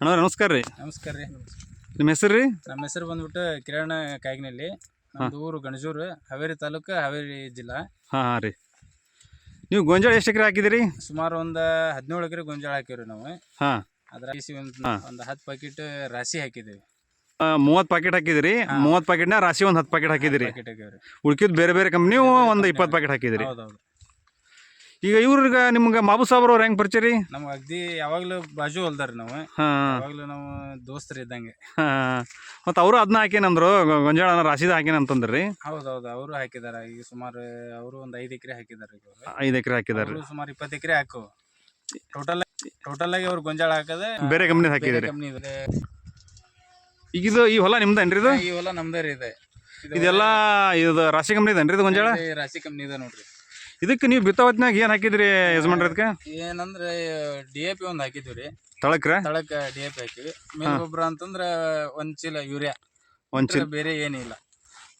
ಅಣ್ಣ ನಮಸ್ಕಾರ ರೀ. ನಮಸ್ಕಾರ ರೀ. ನಿಮ್ಮ ಹೆಸರು ರೀ? ನಮ್ಮ ಹೆಸರು ಬಂದ್ಬಿಟ್ಟು ಕಿರಣ ಕಾಯ್ಗಿನಲ್ಲಿ ನಮ್ದು ಊರು ಗಣಜೂರು ಹಾವೇರಿ ತಾಲೂಕು ಹಾವೇರಿ ಜಿಲ್ಲಾ. ಹಾಂ ಹಾಂ ರೀ. ನೀವು ಗೊಂಜಾಳ ಎಷ್ಟು ಎಕರೆ ಹಾಕಿದಿರಿ ಸುಮಾರು ಒಂದು ಹದಿನೇಳು ಎಕರೆ ಗೊಂಜಾಳ ಹಾಕಿವ್ರಿ ನಾವು. ಹಾಂ. ಅದ್ರ ಒಂದು ಒಂದು ಹತ್ತು ಪ್ಯಾಕೆಟ್ ರಾಶಿ ಹಾಕಿದ್ದೀವಿ. ಮೂವತ್ತು ಪ್ಯಾಕೆಟ್ ಹಾಕಿದಿರಿ ಮೂವತ್ತು ಪ್ಯಾಕೆಟ್ನ ರಾಶಿ ಒಂದು ಹತ್ತು ಪ್ಯಾಕೆಟ್ ಹಾಕಿದಿರಿ ಪ್ಯಾಕೆಟ್ ಹಾಕಿವ್ರಿ. ಉಳ್ಕಿದ್ ಬೇರೆ ಬೇರೆ ಕಂಪ್ನಿ ಒಂದು ಇಪ್ಪತ್ತು ಪ್ಯಾಕೆಟ್ ಹಾಕಿದಿರಿ ಹೌದೌದು ಈಗ ಇವ್ರಿಗ ನಿಮ್ಗೆ ಮಾಬು ಸಾಬ್ ಅವ್ರು ಹೆಂಗ್ ಪರಿಚಯ ರೀ? ನಮ್ಗೆ ಅಗ್ದಿ ಯಾವಾಗಲೂ ಬಾಜು ಹೊಲ್ದಾರ ನಾವು. ಹಾಂ. ಯಾವಾಗಲೂ ನಾವು ದೋಸ್ತರು ಇದ್ದಂಗೆ. ಹಾಂ. ಮತ್ತು ಅವರು ಅದನ್ನ ಹಾಕೇನಂದ್ರು ಗೊ- ಗೊಂಜಾಳ ರಾಶಿದ ಹಾಕೇನಂತಂದ್ರಿ? ಹೌದೌದು ಅವರು ಹಾಕಿದಾರ. ಈಗ ಸುಮಾರು ಅವರು ಒಂದು ಐದ್ ಎಕರೆ ಹಾಕಿದಾರ ಈಗ ಅವ್ರು. ಐದು ಎಕರೆ ಹಾಕಿದಾರೆ. ಅವ್ರು ಸುಮಾರು ಇಪ್ಪತ್ತು ಎಕರೆ ಹಾಕು. ಟೋಟಲ್ ಟೋಟಲ್ ಆಗಿ ಅವ್ರು ಗೊಂಜಾಳ ಹಾಕದೆ ಬೇರೆ ಕಂಪ್ನಿದು ಹಾಕಿದಿರಿ. ಕಂಪ್ನಿ ಇದೆ ಈಗ ಇದು ಈ ಹೊಲ ನಿಮ್ದೇನ್ರಿ ಇದು? ಈ ಹೊಲ ನಮ್ದೇ ರೀ ಇದೆ. ಇದು ಇದೆಲ್ಲ ಇದು ರಾಶಿ ಕಂಪ್ನಿದೇನ್ರಿ ಇದು ಗೊಂಜಾಳ? ರಾಶಿ ಕಂಪ್ನಿ ಇದೆ ನೋಡ್ರಿ. ಇದಕ್ಕೆ ನೀವು ಬಿತ್ತವತ್ನಾಗ ಏನು ಹಾಕಿದ್ರಿ ಯಜಮಾನ್ರಿ ಅದಕ್ಕೆ ಏನಂದ್ರೆ ಡಿ ಎ ಪಿ ಒಂದು ಹಾಕಿದ್ವಿ ರೀ. ತಳಕ್ರ? ತಳಕ ಡಿ ಎ ಪಿ ಹಾಕಿವಿ ಮೇಲ್ ಗೊಬ್ಬರ ಅಂತಂದ್ರ ಒಂದ್ ಚೀಲ ಯೂರಿಯಾ. ಒಂದ್ ಚೀಲ. ಬೇರೆ ಏನಿಲ್ಲ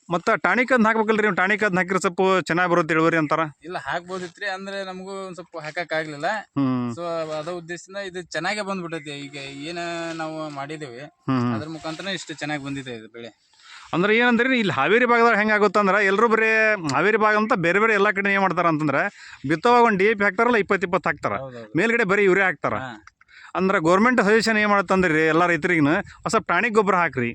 ಮತ್ತ ಟಾಣಿಕ್ ಅದ್ ಹಾಕ್ಬೇಕಲ್ರಿ ನೀವು? ಟಾನಿಕ್ ಅದ್ ಹಾಕಿದ್ರೆ ಸ್ವಲ್ಪ ಚೆನ್ನಾಗಿ ಬರುತ್ತೆ ಇಳುವರಿ ಅಂತಾರ? ಇಲ್ಲ ಹಾಕ್ಬೋದಿತ್ರಿ. ಅಂದ್ರೆ ನಮಗೂ ಒಂದ್ ಸ್ವಲ್ಪ ಹಾಕಕ್ ಆಗ್ಲಿಲ್ಲ. ಸೊ ಅದ ಉದ್ದೇಶದಿಂದ ಇದು ಚೆನ್ನಾಗೇ ಬಂದ್ಬಿಟ್ಟೈತಿ. ಈಗ ಏನ ನಾವು ಮಾಡಿದೇವಿ ಅದ್ರ ಮುಖಾಂತರ ಇಷ್ಟು ಚೆನ್ನಾಗಿ ಬಂದಿದೆ ಇದು ಬೆಳೆ. ಅಂದ್ರೆ ಏನಂದ್ರೆ ಇಲ್ಲಿ ಹಾವೇರಿ ಭಾಗದಾಗ ಹೆಂಗೆ ಆಗುತ್ತಂದ್ರೆ ಎಲ್ಲರೂ ಬರೀ ಹಾವೇರಿ ಭಾಗ ಅಂತ ಬೇರೆ ಬೇರೆ ಎಲ್ಲ ಕಡೆ ಏನು ಮಾಡ್ತಾರ ಅಂತಂದ್ರೆ ಬಿತ್ತವಾಗ ಒಂದು ಡಿ ಎ ಪಿ ಹಾಕ್ತಾರಲ್ಲ ಇಪ್ಪತ್ತು ಇಪ್ಪತ್ತು ಹಾಕ್ತಾರೆ ಮೇಲ್ಗಡೆ ಬರೀ ಯೂರಿಯಾ ಹಾಕ್ತಾರೆ. ಅಂದ್ರೆ ಗೌರ್ಮೆಂಟ್ ಸಜೆಷನ್ ಏನು ಮಾಡುತ್ತಂದ್ರೆ ರೀ ಎಲ್ಲ ರೈತರಿಗೂ ಹೊಸ ಪ್ರಾಣಿ ಗೊಬ್ಬರ ಹಾಕ್ರಿ.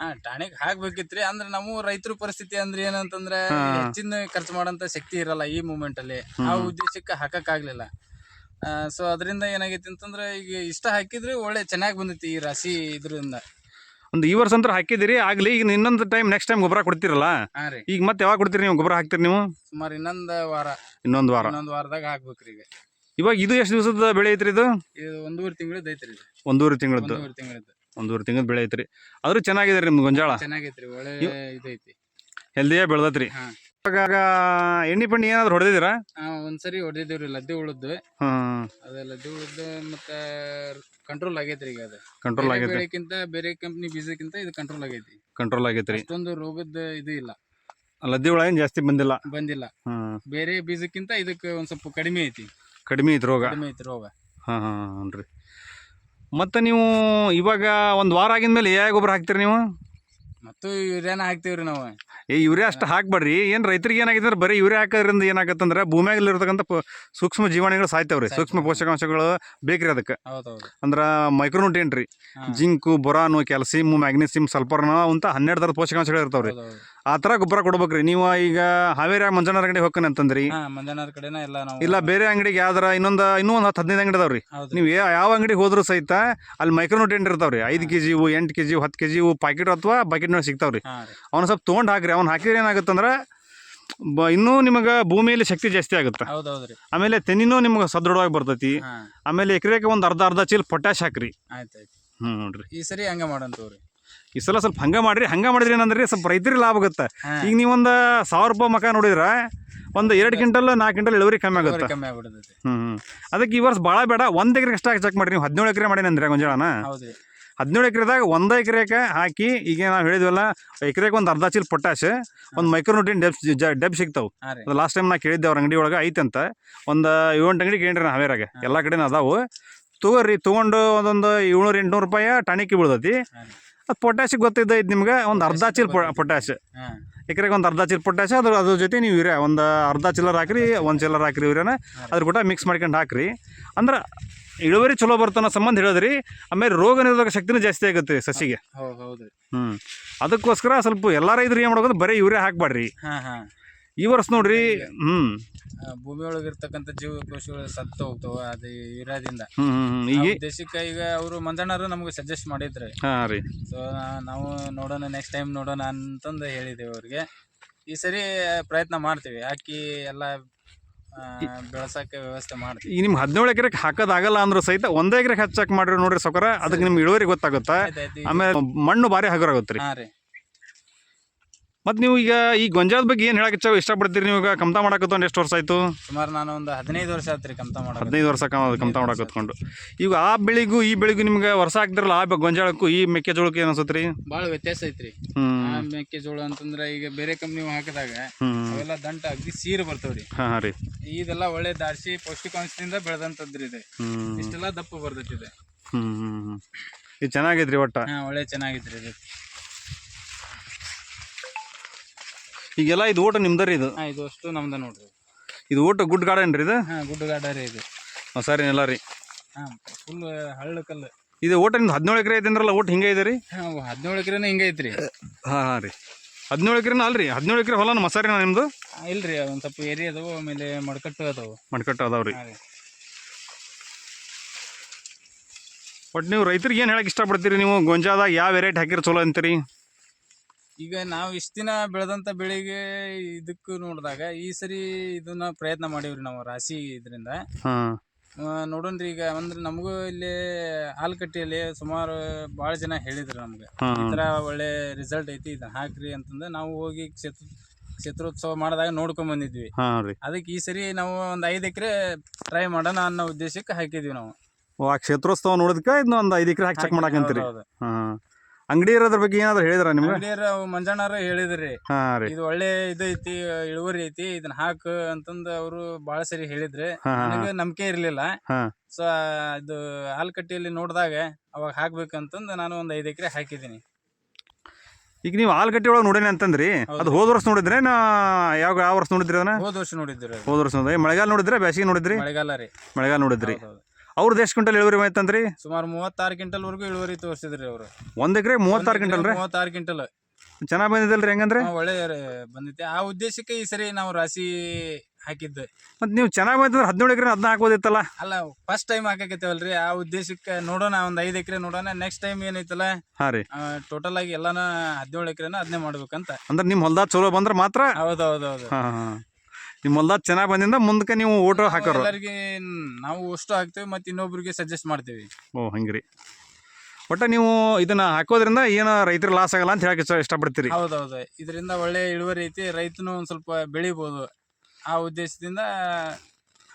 ಹಾ ಟಾನಿಕ್ ಹಾಕ್ಬೇಕಿತ್ರಿ ಅಂದ್ರೆ ನಮ್ಮ ರೈತರ ಪರಿಸ್ಥಿತಿ ಅಂದ್ರೆ ಏನಂತಂದ್ರೆ. ಹೆಚ್ಚಿನ ಖರ್ಚು ಮಾಡೋಂತ ಶಕ್ತಿ ಇರಲ್ಲ ಈ ಮೂಮೆಂಟ್ ಅಲ್ಲಿ. ಆ ಉದ್ದೇಶಕ್ಕೆ ಹಾಕಕ್ ಆಗ್ಲಿಲ್ಲ. ಸೊ ಅದರಿಂದ ಏನಾಗೈತಿ ಅಂತಂದ್ರೆ ಈಗ ಇಷ್ಟ ಹಾಕಿದ್ರೆ ಒಳ್ಳೆ ಚೆನ್ನಾಗಿ ಬಂದೈತಿ ಈ ರಾಶಿ ಇದರಿಂದ. ಒಂದು ಈ ವರ್ಷ ಅಂತ ಹಾಕಿದಿರಿ ಆಗ್ಲಿ ಈಗ ಇನ್ನೊಂದು ಟೈಮ್ ನೆಕ್ಸ್ಟ್ ಟೈಮ್ ಗೊಬ್ಬರ ಕೊಡ್ತಿರಲ್ಲ? ಹಾ ರೀ. ಈಗ ಮತ್ತೆ ಯಾವಾಗ ಕೊಡ್ತೀರಿ ನೀವು ಗೊಬ್ಬರ ಹಾಕ್ತೀರಿ ನೀವು? ಸುಮಾರು ಇನ್ನೊಂದ್ ವಾರ. ಇನ್ನೊಂದು ವಾರ. ಇನ್ನೊಂದು ವಾರದಾಗ ಹಾಕ್ಬೇಕ್ರಿ ಈಗ. ಇವಾಗ ಇದು ಎಷ್ಟು ದಿವಸದ ಬೆಳೆ ಐತ್ರಿ ಇದು? ಇದು ಒಂದೂವರೆ ತಿಂಗಳದ್ದು ಐತ್ರಿ ಇದು. ಒಂದೂವರೆ ತಿಂಗಳದ್ದು. ಒಂದೂವರೆ ತಿಂಗಳದ್ದು. ಒಂದೂವರೆ ತಿಂಗಳ ಬೆಳೆ ಐತ್ರಿ. ಆದ್ರೂ ಚೆನ್ನಾಗಿದೆ ರೀ ನಿಮ್ದು ಗೊಂಜಾಳ? ಚೆನ್ನಾಗೈತ್ರಿ ಒಳ್ಳೆ ಇದೈತಿ. ಹೆಲ್ದಿಯ ಬೆಳ್ದತ್ರಿ. ಹಾ. ಇವಾಗ ಎಣ್ಣೆ ಪಣ್ಣಿ ಏನಾದ್ರು ಹೊಡೆದಿದ್ದೀರಾ? ಆ, ಒಂದ್ಸರಿ ಹೊಡೆದಿದ್ದೀವ್ರಿ ಲದ್ದಿ ಉಳಿದ್ದು ಹ್ಮ್ ಅದೇ ಲದ್ದಿ ಉಳಿದು ಮತ್ತೆ ಕಂಟ್ರೋಲ್ ಆಗೈತ್ರಿ ಈಗ ಅದು. ಕಂಟ್ರೋಲ್ ಆಗೈತೆ ಬೆಳೆಕ್ಕಿಂತ ಬೇರೆ ಕಂಪ್ನಿ ಬೀಜಕ್ಕಿಂತ ಇದು ಕಂಟ್ರೋಲ್ ಆಗೈತಿ ಕಂಟ್ರೋಲ್ ಆಗೈತೆ ರೀ. ಅಷ್ಟೊಂದು ರೋಗದ ಇದು ಇಲ್ಲ. ಲದ್ದಿ ಹುಳ ಏನು ಜಾಸ್ತಿ ಬಂದಿಲ್ಲ? ಬಂದಿಲ್ಲ. ಹಾಂ. ಬೇರೆ ಬೀಜಕ್ಕಿಂತ ಇದಕ್ಕೆ ಒಂದು ಸ್ವಲ್ಪ ಕಡಿಮೆ ಐತಿ. ಕಡಿಮೆ ಐತೆ ರೋಗ? ಕಡಿಮೆ ಐತಿ ರೋಗ. ಹಾಂ ಹಾಂ ಹಾಂ ರೀ. ಮತ್ತು ನೀವು ಇವಾಗ ಒಂದು ವಾರ ಆಗಿದ್ಮೇಲೆ ಯಾವ ಗೊಬ್ಬರ ಹಾಕ್ತೀರಿ ನೀವು? ಮತ್ತು ಯೂರಿಯಾನ ಹಾಕ್ತೀವ್ರಿ ನಾವು? ಏ ಯೂರಿಯಾ ಅಷ್ಟು ಹಾಕ್ಬೇಡ್ರಿ. ಏನು ರೈತರಿಗೆ ಏನಾಗಿದೆ ಅಂದ್ರೆ ಬರೀ ಯೂರಿಯಾ ಹಾಕೋದ್ರಿಂದ ಏನಾಗತ್ತಂದ್ರೆ ಭೂಮಿಯಾಗಲ್ಲಿರ್ತಕ್ಕಂಥ ಇರತಕ್ಕಂಥ ಸೂಕ್ಷ್ಮ ಜೀವಾಣಿಗಳು ಸಾಯ್ತಾವ್ರಿ. ಸೂಕ್ಷ್ಮ ಪೋಷಕಾಂಶಗಳು ಬೇಕ್ರಿ ಅದಕ್ಕೆ. ಅಂದ್ರೆ ಮೈಕ್ರೋನ್ಯೂಟ್ರಿಯೆಂಟ್ ರೀ. ಜಿಂಕು ಬೊರಾನು ಕ್ಯಾಲ್ಸಿಯಮ್ ಮ್ಯಾಗ್ನೀಸಿಯಂ ಸಲ್ಫರ್ನ ಅಂತ ಹನ್ನೆರಡು ಥರದ ಪೋಷಕಾಂಶಗಳು ಇರ್ತಾವ್ರಿ ಆ ಥರ ಗೊಬ್ಬರ ಕೊಡ್ಬೇಕ್ರಿ. ನೀವು ಈಗ ಹಾವೇರಿ ಮಂಜಣ್ಣರ ಅಂಗಡಿ ಹೋಗ್ತಾನೆ ಅಂತಂದ್ರಿ. ಹಾ ಮಂಜಾನರ ಕಡೆನ ಎಲ್ಲ ನಾವು ಇಲ್ಲ ಬೇರೆ ಅಂಗಡಿಗೆ ಯಾವ್ದಾರ ಇನ್ನೊಂದು ಇನ್ನೂ ಒಂದು ಹತ್ತು ಹದಿನೈದು ಅಂಗಡಿ ಅದಾವ್ರಿ. ಹೌದು ನೀವು ಯಾ- ಯಾವ ಅಂಗಡಿ ಹೋದ್ರೂ ಸಹಿತ ಅಲ್ಲಿ ಮೈಕ್ರೋನ್ಯೂಟ್ರಿಯೆಂಟ್ ಇರ್ತಾವ್ರಿ. ಐದು ಕೆ ಜಿ ಎಂಟು ಕೆ ಜಿ ಹತ್ತು ಕೆ ಜಿ ಪ್ಯಾಕೆಟ್ ಅಥವಾ ಬಕೆಟ್ನೊಳಗೆ ಸಿಗ್ತಾವ್ರಿ. ಹಾ ರೀ. ಅವ್ನ ಸ್ವಲ್ಪ ತೊಗೊಂಡು ಹಾಕ್ರಿ. ಅವ್ನು ಹಾಕಿದ್ರೆ ಏನಾಗುತ್ತಂದ್ರೆ ಬ ಇನ್ನೂ ನಿಮಗೆ ಭೂಮಿಯಲ್ಲಿ ಶಕ್ತಿ ಜಾಸ್ತಿ ಆಗುತ್ತೆ. ಆಮೇಲೆ ತೆನಿನೂ ನಿಮ್ಗೆ ಸದೃಢವಾಗಿ ಬರ್ತೈತಿ. ಹಾ. ಆಮೇಲೆ ಎಕರೆಗೆ ಒಂದು ಅರ್ಧ ಅರ್ಧ ಚೀಲ ಪೊಟ್ಯಾಶ್ ಹಾಕ್ರಿ. ಆಯ್ತು ಹ್ಞೂ ನೋಡ್ರಿ. ಈ ಸರಿ ಹಂಗ ಮಾಡಂತವ್ರಿ ಈ ಸಲ ಸ್ವಲ್ಪ ಹಂಗೆ ಮಾಡ್ರಿ ಹಂಗೆ ಮಾಡಿದ್ರಿ ಏನಂದ್ರೆ ಸ್ವಲ್ಪ ರೈತರಿಗೆ ಲಾಭ ಆಗುತ್ತೆ. ಈಗ ನೀವೊಂದು ಸಾವಿರ ರೂಪಾಯಿ ಮಕ ನೋಡಿದ್ರೆ ಒಂದು ಎರಡು ಕ್ವಿಂಟಲ್ ನಾಲ್ಕು ಕ್ವಿಂಟಲ್ ಇಳುವರಿ ಕಮ್ಮಿ ಆಗುತ್ತೆ. ಕಮ್ಮಿ ಆಗ್ಬಿಡ್ತೈತಿ. ಹ್ಞೂ ಅದಕ್ಕೆ ಈ ವರ್ಷ ಭಾಳ ಬೇಡ ಒಂದು ಎಕರೆ ಅಷ್ಟೇ ಚೆಕ್ ಮಾಡಿರಿ ನೀವು ಹದಿನೇಳು ಎಕರೆ ಮಾಡೀನಿ ಗೊಂಜಾಳನ. ಹೌದು ಹದಿನೇಳು ಎಕರೆದಾಗ ಒಂದು ಎಕರೆಗೆ ಹಾಕಿ ಈಗ ನಾವು ಹೇಳಿದ್ವಲ್ಲ ಎಕರೆಗೆ ಒಂದು ಅರ್ಧ ಚೀಲ ಪೊಟ್ಯಾಶ್ ಒಂದು ಮೈಕ್ರೋನ್ಯೂಟ್ರಿನ್ ಡೆಬ್ ಡೆಬ್ ಸಿಗ್ತಾವೆ. ಅದು ಲಾಸ್ಟ್ ಟೈಮ್ ನಾ ಕೇಳಿದ್ದೆ ಅವ್ರ ಅಂಗಡಿ ಒಳಗೆ ಐತೆ ಅಂತ. ಒಂದು ಏಳೆಂಟು ಅಂಗಡಿ ಕೇಳಿರಿ ನಾ ಹಾವೇರಾಗ. ಎಲ್ಲ ಕಡೆನೂ ಅದಾವು. ತಗೋರಿ ತೊಗೊಂಡು ಒಂದೊಂದು ಏಳ್ನೂರು ಎಂಟುನೂರು ರೂಪಾಯಿ ಟಾನಿಕ್ ಬೀಳ್ತೈತಿ. ಅದು ಪೊಟ್ಯಾಶ್ ಗೊತ್ತಿದ್ದೈತೆ ನಿಮ್ಗೆ? ಒಂದು ಅರ್ಧ ಚೀಲ ಪೊ- ಪೊಟ್ಯಾಶ್ ಹಾ. ಎಕರೆಗೆ ಒಂದು ಅರ್ಧ ಚೀಲ ಪೊಟ್ಯಾಶ್ ಅದ್ರ ಅದ್ರ ಜೊತೆ ನೀವು ಯೂರಿಯಾ ಒಂದು ಅರ್ಧ ಚಿಲ್ಲರ್ ಹಾಕ್ರಿ ಒಂದು ಚಿಲ್ಲರ್ ಹಾಕ್ರಿ ಯೂರಿಯಾನ ಅದ್ರ ಕೂಡ ಮಿಕ್ಸ್ ಮಾಡ್ಕೊಂಡು ಹಾಕ್ರಿ. ಅಂದ್ರೆ ಇಳುವರಿ ಚಲೋ ಬರ್ತಾನೋ ಸಂಬಂಧ ಹೇಳಿದ್ರಿ. ಆಮೇಲೆ ರೋಗ ನಿರೋಧಕ ಶಕ್ತಿನೂ ಜಾಸ್ತಿ ಆಗುತ್ತೆ ಸಸಿಗೆ. ಹ್ಞೂ ಅದಕ್ಕೋಸ್ಕರ ಸ್ವಲ್ಪ ಎಲ್ಲ ರೈತರು ಏನು ಮಾಡೋದು ಬರೀ ಯೂರಿಯಾ ಹಾಕ್ಬೇಡ್ರಿ. ಈ ವರ್ಷ ನೋಡ್ರಿ ಹ್ಮ್. ಭೂಮಿ ಒಳಗಿರ್ತಕ್ಕಂಥ ಜೀವಕೋಶಗಳು ಸತ್ತು ಹೋಗ್ತಾವ ಅದು ಇರೋದ್ರಿಂದ ಹ್ಮ್ ಆ ಈಗ ಅವ್ರು ಈಗ ಅವರು ಮಂದಣ್ಣರು ನಮ್ಗೆ ಸಜೆಸ್ಟ್ ಮಾಡಿದ್ರಿ. ಹಾ ರೀ. ಸೊ ನಾವು ನೋಡೋಣ ನೆಕ್ಸ್ಟ್ ಟೈಮ್ ನೋಡೋಣ ಅಂತಂದು ಹೇಳಿದ್ದೇವೆ ಅವ್ರಿಗೆ. ಈ ಸರಿ ಪ್ರಯತ್ನ ಮಾಡ್ತೀವಿ. ಹಾಕಿ ಎಲ್ಲ ಬೆಳಸಕ್ಕೆ ಬೆಳ್ಸಕ್ಕೆ ವ್ಯವಸ್ಥೆ ಮಾಡ್ತೀವಿ. ಈಗ ನಿಮ್ಗೆ ಹದಿನೇಳು ಎಕರೆಗೆ ಹಾಕೋದಾಗಲ್ಲ ಅಂದ್ರೆ ಸಹಿತ ಒಂದೇ ಎಕರೆಗೆ ಹಚ್ಚಕ್ ಮಾಡ್ರಿ ನೋಡ್ರಿ ಸೊಕರ ಅದಕ್ಕೆ ನಿಮ್ಗೆ ಇಳುವರಿ ಗೊತ್ತಾಗುತ್ತೆ? ಆಮೇಲೆ ಮಣ್ಣು ಭಾರಿ ಹಗುರಾಗುತ್ತೆ ರೀ. ಹಾ ರೀ. ಮತ್ತು ನೀವು ಈಗ ಈ ಗೊಂಜಾಲ ಬಗ್ಗೆ ಏನು ಹೇಳಕ್ಕೆ ಇಷ್ಟ ಇಷ್ಟಪಡ್ತೀರಿ? ನೀವು ಈಗ ಕಮ್ತಾ ಒಂದ್ ಎಷ್ಟು ವರ್ಷ ಆಯ್ತು? ಸುಮಾರು ನಾನು ಒಂದು ಹದಿನೈದು ವರ್ಷ ಆಯ್ತು ರೀ ಕಮತ ಮಾಡೋದು ಹದಿನೈದು ವರ್ಷ ಕಮ- ಕಮ್ತಾ ಮಾಡಕತ್ಕೊಂಡು ಈಗ ಆ ಬೆಳಿಗೂ ಈ ಬೆಳಿಗೂ ನಿಮ್ಗೆ ವರ್ಷ ಹಾಕ್ತಿರಲ್ಲ ಆ ಗೊಂಜಾಳಕ್ಕೂ ಈ ಮೆಕ್ಕೆಜೋಳಕ್ಕೆ ಏನು ಅನ್ಸುತ್ತೆ ರೀ ಭಾಳ ವ್ಯತ್ಯಾಸ ಐತ್ರಿ. ಹ್ಞೂ ಆ ಮೆಕ್ಕೆಜೋಳ ಅಂತಂದ್ರೆ ಈಗ ಬೇರೆ ಕಂಪ್ನಿ ಹಾಕಿದಾಗ ಹ್ಞೂ ಅವೆಲ್ಲ ದಂಟ ಅಗ್ದಿ ಸೀರು ಬರ್ತಾವ್ರಿ. ಹಾಂ ಹಾಂ ರೀ. ಇದೆಲ್ಲ ಒಳ್ಳೆ ದಾರ್ಸಿ ಪೌಷ್ಟಿಕಾಂಶದಿಂದ ಬೆಳೆದಂತದ್ರಿ ಇದೆ. ಇಷ್ಟೆಲ್ಲ ದಪ್ಪ ಬರ್ತೈತಿ ಹ್ಮ್ ಹ್ಞೂ ಹ್ಞೂ ಇದು ಚೆನ್ನಾಗೈತ್ರಿ ಒಟ್ಟ? ಹಾ ಒಳ್ಳೆ ಚೆನ್ನಾಗಿದ್ರಿ ಇದು. ಈಗೆಲ್ಲ ಇದು ಊಟ ನಿಮ್ದರಿ ಇದು? ಹಾ ಇದು ಅಷ್ಟು ನಮ್ದ ನೋಡ್ರಿ. ಇದು ಊಟ ಗುಡ್ ಗಾರ್ಡನ್ ರೀ ಇದು? ಗುಡ್ ಗಾರ್ಡನ್ ರೀ ಇದು. ಹಾಂ ಸರಿ ಎಲ್ಲ ರೀ. ಹಾ ಫುಲ್ ಹಳ್ಳ ಕಲ್ಲು. ಇದು ಊಟ ನಿಮ್ದು ಹದಿನೇಳು ಎಕರೆ ಐತೆ ಅಂದ್ರಲ್ಲ ಊಟ ಹಿಂಗೆ ಇದೆ ರೀ ಹಾ ಹದಿನೇಳು ಎಕರೆನ ಹಿಂಗ ಐತ್ರಿ. ಹಾಂ ಹಾಂ ರೀ. ಹದಿನೇಳು ಎಕರೆನ ಅಲ್ರಿ? ಹದಿನೇಳು ಎಕರೆ ಹೊಲನ ಮಸಾರಿನ ನಿಮ್ಮದು ಇಲ್ಲ ಇಲ್ರಿ ಒಂದು ಸ್ವಲ್ಪ ಏರಿಯಾ ಅದಾವು ಆಮೇಲೆ ಮಡ್ಕಟ್ಟು ಅದಾವು. ಮಡ್ಕಟ್ಟು ಅದಾವ ರೀ. ಹಾ ಒಟ್ಟು ನೀವು ರೈತರಿಗೆ ಏನು ಹೇಳಕ್ಕೆ ಇಷ್ಟಪಡ್ತೀರಿ ನೀವು? ಗೊಂಜಾದಾಗ ಯಾವ ವೆರೈಟಿ ಹಾಕಿರ ಚಲೋ ಅಂತೀರಿ? ಈಗ ನಾವು ಇಷ್ಟ ದಿನ ಬೆಳೆದಂತ ಬೆಳೆಗೆ ಇದಕ್ಕೂ ನೋಡಿದಾಗ ಈ ಸರಿ ಇದನ್ನ ಪ್ರಯತ್ನ ಮಾಡೀವ್ರಿ ನಾವು ರಾಶಿ ಇದರಿಂದ. ಹಾಂ. ನೋಡೋಣ್ರಿ ಈಗ ಅಂದ್ರೆ ನಮಗೂ ಇಲ್ಲಿ ಆಲ್ಕಟ್ಟಿಯಲ್ಲಿ ಸುಮಾರು ಬಹಳ ಜನ ಹೇಳಿದ್ರು ನಮ್ಗೆ. ಈ ತರ ಒಳ್ಳೆ ರಿಸಲ್ಟ್ ಐತಿ ಇದನ್ನ ಹಾಕ್ರಿ ಅಂತಂದ ನಾವು ಹೋಗಿ ಕ್ಷೇತ್ರ ಕ್ಷೇತ್ರೋತ್ಸವ ಮಾಡಿದಾಗ ನೋಡ್ಕೊಂಡ್ ಬಂದಿದ್ವಿ. ಹಾಂ ರೀ. ಅದಕ್ಕೆ ಈ ಸರಿ ನಾವು ಒಂದ್ ಐದ್ ಎಕರೆ ಟ್ರೈ ಮಾಡೋಣ ಅನ್ನೋ ಉದ್ದೇಶಕ್ಕೆ ಹಾಕಿದ್ವಿ ನಾವು. ಆ ಕ್ಷೇತ್ರೋತ್ಸವ ನೋಡೋದಕ್ಕೆ ಇದನ್ನ ಒಂದು ಐದು ಎಕರೆ ಹಾಕಿ ಚೆಕ್ ಮಾಡಕ್ ಅಂತೀರಿ? ಹೌದು. ಹಾಂ. ಅಂಗಡಿ ಇರೋದ್ರ ಬಗ್ಗೆ ಏನಾದ್ರು ಹೇಳಿದ್ರ ನಿಮ್ಗೆ? ಅಂಗಡಿಯವ್ರು ಮಂಜಣ್ಣಾರ ಹೇಳಿದ್ರಿ. ಹಾ ರೀ. ಇದು ಒಳ್ಳೆ ಇದೈತಿ ಇಳುವರಿ ಐತಿ ಇದನ್ನ ಹಾಕ ಅಂತಂದ ಅವರು ಬಹಳ ಸರಿ ಹೇಳಿದ್ರಿ. ಹಾಂ ಹಾಂ. ನನಗೆ ನಂಬಿಕೆ ಇರಲಿಲ್ಲ. ಹಾಂ. ಸೊ ಇದು ಆಲ್ಕಟ್ಟಿಯಲ್ಲಿ ನೋಡಿದಾಗ ಅವಾಗ ಹಾಕ್ಬೇಕಂತಂದು ನಾನು ಒಂದು ಐದ್ ಎಕರೆ ಹಾಕಿದ್ದೀನಿ. ಈಗ ನೀವು ಆಲ್ಗಟ್ಟಿ ಒಳಗೆ ನೋಡೇನಿ ಅಂತಂದ್ರಿ. ಅದು ಹೋದ ವರ್ಷ ನೋಡಿದ್ರೆ ನಾ ಯಾವ ಯಾವ ವರ್ಷ ನೋಡಿದ್ರಿ ಅದನ್ನ? ಹೋದ್ ವರ್ಷ ನೋಡಿದ್ರಿ. ಹೋದ ವರ್ಷ ನೋಡಿದ್ರಿ. ಮಳೆಗಾಲ ನೋಡಿದ್ರೆ? ಬೇಸಿಗೆ ನೋಡಿದ್ರಿ? ಮಳೆಗಾಲ ರೀ. ಮಳೆಗಾಲ ನೋಡಿದ್ರಿ. ಹೌದೌದು. ಅವ್ರದ್ದು ದೇಶ ಕ್ವಿಂಟಲ್ ಇಳುವರಿ ಆಯ್ತಂದ್ರಿ ಸುಮಾರು ಮೂವತ್ತಾರು ಕ್ವಿಂಟಲ್ ವರೆಗೂ ಇಳುವರಿ ತೋರಿಸಿದ್ರಿ ಅವರು. ಒಂದ್ ಎಕರೆ ಮೂವತ್ತಾರು ಕ್ವಿಂಟಲ್ ರೀ? ಮೂವತ್ತಾರು ಕ್ವಿಂಟಲ್. ಚೆನ್ನಾಗಿ ಬಂದಿದ್ದಲ್ರಿ ಹೆಂಗಂದ್ರೆ? ಒಳ್ಳೆ ಬಂದೈತಿ ಆ ಉದ್ದೇಶಕ್ಕೆ ಈ ಸರಿ ನಾವು ರಾಶಿ ಹಾಕಿದ್ದು. ಮತ್ತೆ ನೀವು ಚೆನ್ನಾಗಿ ಬಂತಂದ್ರೆ ಹದಿನೇಳು ಎಕರೆ ಅದನ್ನ ಹಾಕೋದಿತ್ತಲ್ಲ ಅಲ್ಲ ಫಸ್ಟ್ ಟೈಮ್ ಹಾಕಕತ್ತೇವಲ್ರಿ. ಆ ಉದ್ದೇಶಕ್ಕೆ ನೋಡೋಣ ಒಂದ್ ಐದ್ ಎಕರೆ ನೋಡೋಣ. ನೆಕ್ಸ್ಟ್ ಟೈಮ್ ಏನೈತಲ್ಲ ಹಾಂ ರೀ. ಟೋಟಲ್ ಆಗಿ ಎಲ್ಲಾನ ಹದಿನೇಳು ಎಕರೆನ ಅದನ್ನೇ ಮಾಡ್ಬೇಕಂತ. ಅಂದ್ರೆ ನಿಮ್ಮ ಹೊಲ್ದಾಗ ಚಲೋ ಬಂದ್ರೆ ಮಾತ್ರ? ಹೌದೌದೌದು. ಹಾಂ ಹಾಂ. ನಿಮ್ಮ ಹೊಲ್ದಾಗ ಚೆನ್ನಾಗಿ ಬಂದಿಂದ ಮುಂದಕ್ಕೆ ನೀವು ಓಟ್ ಹಾಕೋರು. ಎಲ್ಲರಿಗೆ ನಾವು ಅಷ್ಟು ಹಾಕ್ತೇವೆ ಮತ್ತೆ ಇನ್ನೊಬ್ರಿಗೆ ಸಜೆಸ್ಟ್ ಮಾಡ್ತೀವಿ. ಓ ಹಂಗ್ರಿ. ಒಟ್ಟು ನೀವು ಇದನ್ನ ಹಾಕೋದ್ರಿಂದ ಏನು ರೈತರು ಲಾಸ್ ಆಗಲ್ಲ ಅಂತ ಹೇಳಕ್ಕೆ ಇಷ್ಟ- ಇಷ್ಟಪಡ್ತೀರಿ. ಹೌದೌದು. ಇದರಿಂದ ಒಳ್ಳೆ ಇಳುವರಿ ಐತಿ ರೈತನು ಒಂದು ಸ್ವಲ್ಪ ಬೆಳಿಬೋದು. ಆ ಉದ್ದೇಶದಿಂದ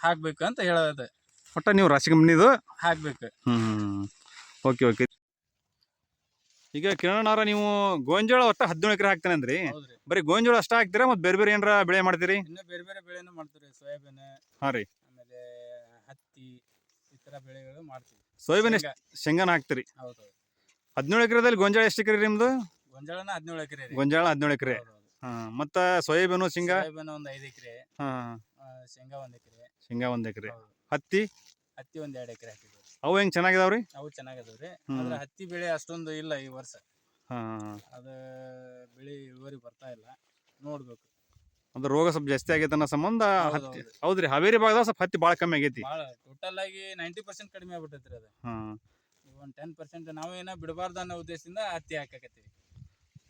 ಹಾಕ್ಬೇಕು ಅಂತ ಹೇಳೋದು. ಒಟ್ಟ ನೀವು ರಾಶಿ ಕಂಪ್ನಿದು ಹಾಕ್ಬೇಕು. ಹ್ಞೂ ಓಕೆ ಓಕೆ ಈಗ ಕಿರಣಾರ ನೀವು ಗೋಂಜಾಳ ಒಟ್ಟು ಹದಿನೇಳು ಎಕರೆ ಹಾಕ್ತೇನೆ ಅಂದ್ರಿ. ಹೌದ್ರಿ. ಬರೀ ಗೋಂಜಾಳ ಅಷ್ಟ ಹಾಕ್ತೀರಾ ಮತ್ತೆ ಬೇರೆ ಬೇರೆ ಏನಾರ ಬೆಳೆ ಮಾಡ್ತೀರಿ? ಇನ್ನು ಬೇರೆ ಬೇರೆ ಬೆಳೆನೂ ಮಾಡ್ತೀವಿ ಸೋಯಾಬೀನ್ ಹಾಂ ರೀ. ಆಮೇಲೆ ಹತ್ತಿ ಈ ತರ ಬೆಳೆಗಳು ಮಾಡ್ತೀವಿ. ಸೋಯಾಬೀನ್ ಎಷ್ಟು ಶೇಂಗಾ. ಶೇಂಗಾನ ಹಾಕ್ತೀರಿ? ಹೌದು ಹದಿನೇಳು ಎಕರೆದಲ್ಲಿ ಗೋಂಜಾಳ ಎಷ್ಟು ಎಕರೆ ನಿಮ್ಮದು ಗೊಂಜಾಳನ ಹದಿನೇಳು ಎಕರೆ ಗೊಂಜಾಳ ಹದಿನೇಳು ಎಕರೆ. ಹಾ ಮತ್ತು ಸೋಯಾಬೀನು ಶೇಂಗಾ? ಸೋಯಾಬೀನ್ ಒಂದ್ ಐದು ಎಕರೆ. ಹಾಂ ಶೇಂಗಾ ಒಂದ್ ಎಕರೆ. ಶೇಂಗಾ ಒಂದು ಎಕರೆ. ಹತ್ತಿ? ಹತ್ತಿ ಒಂದ್ ಎರಡು ಎಕರೆ ಹಾಕಿದ್ವಿ. ಅವು ಹೆಂಗೆ ಚೆನ್ನಾಗಿದಾವ್ರಿ? ಅವು ಚೆನ್ನಾಗದವ್ರಿ. ಆದ್ರೆ ಹತ್ತಿ ಬೆಳೆ ಅಷ್ಟೊಂದು ಇಲ್ಲ ಈ ವರ್ಷ. ಹಾಂ ಅದ ಬೆಳೆ ಇಳುವರಿ ಬರ್ತಾ ಇಲ್ಲ. ನೋಡ್ಬೇಕು. ಅಂದ್ರೆ ರೋಗ ಸ್ವಲ್ಪ ಜಾಸ್ತಿ ಆಗೈತೆ ಅನ್ನೋ ಸಂಬಂಧ ಹೌದು, ಹತ್ತಿ ಹೌದು. ಹೌದ್ರಿ ಹಾವೇರಿ ಭಾಗದಾಗ ಸ್ವಲ್ಪ ಹತ್ತಿ ಭಾಳ ಕಮ್ಮಿ ಆಗೈತಿ. ಭಾಳ ಟೋಟಲ್ ಆಗಿ ನೈಂಟಿ ಪರ್ಸೆಂಟ್ ಕಡಿಮೆ ಆಗ್ಬಿಟ್ಟೈತ್ರಿ ಅದು. ಹಾಂ. ಒಂದ್ ಟೆನ್ ಪರ್ಸೆಂಟ್ ಏನೋ ಬಿಡಬಾರ್ದು ಅನ್ನೋ ಉದ್ದೇಶದಿಂದ ಹತ್ತಿ ಹಾಕಕತ್ತೀವಿ.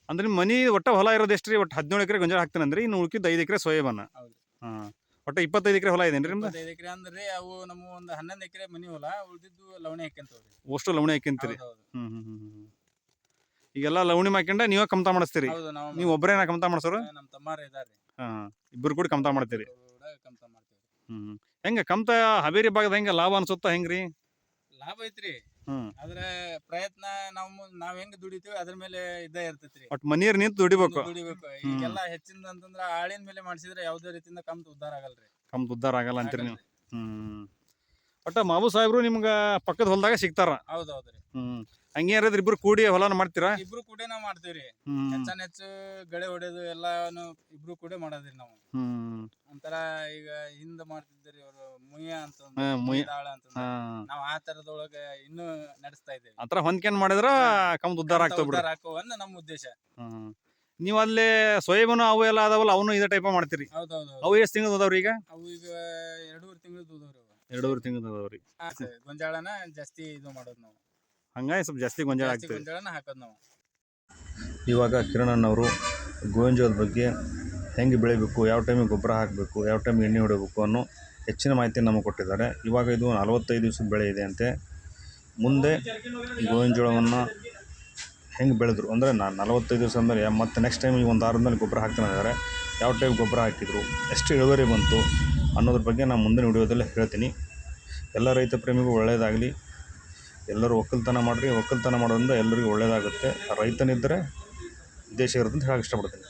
ಅಂದ್ರೆ ನಿಮ್ಮ ಮನಿ ಒಟ್ಟ ಹೊಲ ಇರೋದು ಎಷ್ಟು ರೀ ಒಟ್ಟು ಹದಿನೇಳು ಎಕರೆ ಗೊಂಜಾಳ ಹಾಕ್ತಾನೆ ಅಂದ್ರೆ ಇನ್ನು ಉಳ್ಕಿದ್ದು ಐದು ಎಕರೆ ಸೋಯಾಬಾನ. ಹೌದು. ಹಾಂ. ಒಟ್ಟು ಇಪ್ಪತ್ತೈದು ಎಕರೆ ಹೊಲ ಇದೇನ್ರಿ ನಿಮ್ದು? ಐದು ಎಕರೆ ಅಂದ್ರೆ ಅವು ನಮ್ಮ ಒಂದು ಹನ್ನೊಂದು ಎಕರೆ ಮನಿ ಹೊಲ ಉಳಿದಿದ್ದು ಲವಣಿ ಹಾಕ್ಯಂತವ್ರಿ. ಅಷ್ಟು ಲವಣಿ ಹಾಕಿಂತೀರಿ ಹೌದು ಹ್ಞೂ ಈಗೆಲ್ಲ ಲವಣಿ ಮಾಡ್ಕೊಂಡ ನೀವೇ ಕಮ್ತಾ ಮಾಡಿಸ್ತೀರಿ? ಹೌದು ನಾವು ನೀವು ಒಬ್ಬರೇನ ಕಮ್ತಾ ಮಾಡಿಸೋರು? ನಮ್ಮ ತಮ್ಮಾರ ಇದಾರೆ ಹಾಂ ಇಬ್ಬರು ಕೂಡ ಕಮ್ತಾ ಮಾಡ್ತೀರಿ? ಕೂಡ ಕಮ್ತ ಮಾಡ್ತೀವಿ ಹ್ಞೂ ಹೆಂಗೆ ಕಮ್ತ ಹಾವೇರಿ ಭಾಗದ ಹೆಂಗೆ ಲಾಭ ಅನ್ಸುತ್ತಾ ಹೆಂಗ್ರಿ? ಲಾಭ ಐತ್ರಿ. ಹ್ಮ್. ಆದ್ರೆ ಪ್ರಯತ್ನ ನಾವು ನಾವ್ ಹೆಂಗ್ ದುಡಿತೀವಿ ಅದ್ರ ಮೇಲೆ ಇದ್ದೇ ಇರ್ತೈತ್ರಿ. ಒಟ್ಟು ಮನೀರ್ ನಿಂತು ದುಡಿಬೇಕು. ದುಡಿಬೇಕು. ಈಗೆಲ್ಲ ಹೆಚ್ಚಿನ ಅಂತಂದ್ರ ಆಳಿನ ಮೇಲೆ ಮಾಡಿಸಿದ್ರೆ ಯಾವ್ದೇ ರೀತಿಯಿಂದ ಕಮ್ತ ಉದ್ದಾರ ಆಗಲ್ರಿ. ಕಮ್ತ ಉದ್ದಾರ ಆಗಲ್ಲ ಅಂತೀರಿ ನೀವು. ಹ್ಮ್ ಒಟ್ಟ ಮಾಬು ಮಾವು ಸಾಹೇಬ್ರು ನಿಮ್ಗ ಪಕ್ಕದ ಹೊಲದಾಗ ಸಿಗ್ತಾರ. ಹೌದೌದ್ರಿ. ಹ್ಮ್. ಹಂಗೆ ಯಾರಾದ್ರೂ ಇಬ್ರು ಕೂಡಿ ಹೊಲನ ಮಾಡ್ತೀರಾ? ಇಬ್ರು ಕೂಡ ನಾವ್ ಮಾಡ್ತೀವ್ರಿ. ಹೆಚ್ಚಾನ ಹೆಚ್ಚು ಗಳೆ ಹೊಡೆದು ಎಲ್ಲಾನು ಇಬ್ರು ಕೂಡ ಮಾಡೋದ್ರಿ ನಾವು. ಹ್ಮ್. ಒಂಥರ ಈಗ ಹಿಂದ್ ಮಾಡ್ತಿದ್ರಿ ಅವರು ಅಂತ ಹಾ, ಮುಯ್ಯ. ದಾಳ ಅಂತ ಹಾಂ. ನಾವ್ ಆ ತರದೊಳಗ ಇನ್ನೂ ನಡೆಸ್ತಾ ಇದ್ದೇವೆ. ಆ ಥರ ಹೊಂದ್ಕೊಂಡು ಮಾಡಿದ್ರ ಕಮ್ತ ಉದ್ದಾರ ಆಗ್ತಾವ ಬಿಡ್ರಿ ಉದ್ದಾರ ಅನ್ನೋ ನಮ್ಮ ಉದ್ದೇಶ. ಹ್ಞೂ ನೀವು ಅಲ್ಲಿ ಸೋಯಾಬೀನು ಅವು ಎಲ್ಲ ಅದಾವಲ್ಲ ಅವನು ಇದೇ ಟೈಪ್ ಮಾಡ್ತೀರಿ? ಹೌದೌದು ಅವು ಎಷ್ಟು ತಿಂಗಳು ಅದಾವ್ರಿ ಈಗ? ಅವು ಈಗ ಎರಡೂವರೆ ತಿಂಗಳು ದೂದವ್ರಿ ಎರಡೂವರೆ ತಿಂಗಳು ಅದಾವ್ರಿ. ಗೊಂಜಾಳನ ಜಾಸ್ತಿ ಇದು ಮಾಡೋದು ನಾವು. ಹಂಗಾಗಿ ಸ್ವಲ್ಪ ಜಾಸ್ತಿ ಗೊಂಜಾಳ ಜಾಸ್ತಿ ಆಗ್ತದೆ ಗೊಂಜಾಳನ ಹಾಕೋದು ನಾವು. ಇವಾಗ ಕಿರಣಣ್ಣವರು ಗೋಂಜಾಳದ ಬಗ್ಗೆ ಹೆಂಗೆ ಬೆಳಿಬೇಕು, ಯಾವ ಟೈಮಿಗೆ ಗೊಬ್ಬರ ಹಾಕಬೇಕು, ಯಾವ ಟೈಮಿಗೆ ಎಣ್ಣೆ ಹೊಡಿಬೇಕು ಅನ್ನೋ ಹೆಚ್ಚಿನ ಮಾಹಿತಿ ನಮಗೆ ಕೊಟ್ಟಿದ್ದಾರೆ. ಇವಾಗ ಇದು ನಲವತ್ತೈದು ದಿವ್ಸದ ಬೆಳೆ ಇದೆ ಅಂತೆ. ಮುಂದೆ ಗೋವಿನ ಜೋಳವನ್ನು ಹೆಂಗೆ ಬೆಳೆದ್ರು? ಅಂದರೆ ನಾನು ನಲವತ್ತೈದು ದಿವಸ ಅಂದರೆ ಮತ್ತೆ ನೆಕ್ಸ್ಟ್ ಟೈಮ್ ಈ ಒಂದು ವಾರದ ಮೇಲೆ ಗೊಬ್ಬರ ಹಾಕ್ತಾನೆ ಇದ್ದಾರೆ. ಯಾವ ಟೈಪ್ ಗೊಬ್ಬರ ಹಾಕಿದರು, ಎಷ್ಟು ಇಳುವರಿ ಬಂತು ಅನ್ನೋದ್ರ ಬಗ್ಗೆ ನಾನು ಮುಂದಿನ ವಿಡಿಯೋದಲ್ಲಿ ಹೇಳ್ತೀನಿ. ಎಲ್ಲ ರೈತ ಪ್ರೇಮಿಗೂ ಒಳ್ಳೆಯದಾಗಲಿ ಎಲ್ಲರೂ ಒಕ್ಕಲ್ತನ ಮಾಡಿರಿ. ಒಕ್ಕಲ್ತನ ಮಾಡೋದ್ರಿಂದ ಎಲ್ಲರಿಗೂ ಒಳ್ಳೆಯದಾಗುತ್ತೆ ರೈತನಿದ್ದರೆ ದೇಶ ಇರುತ್ತೆ ಅಂತ ಹೇಳಕ್ಕೆ ಇಷ್ಟಪಡ್ತೀನಿ.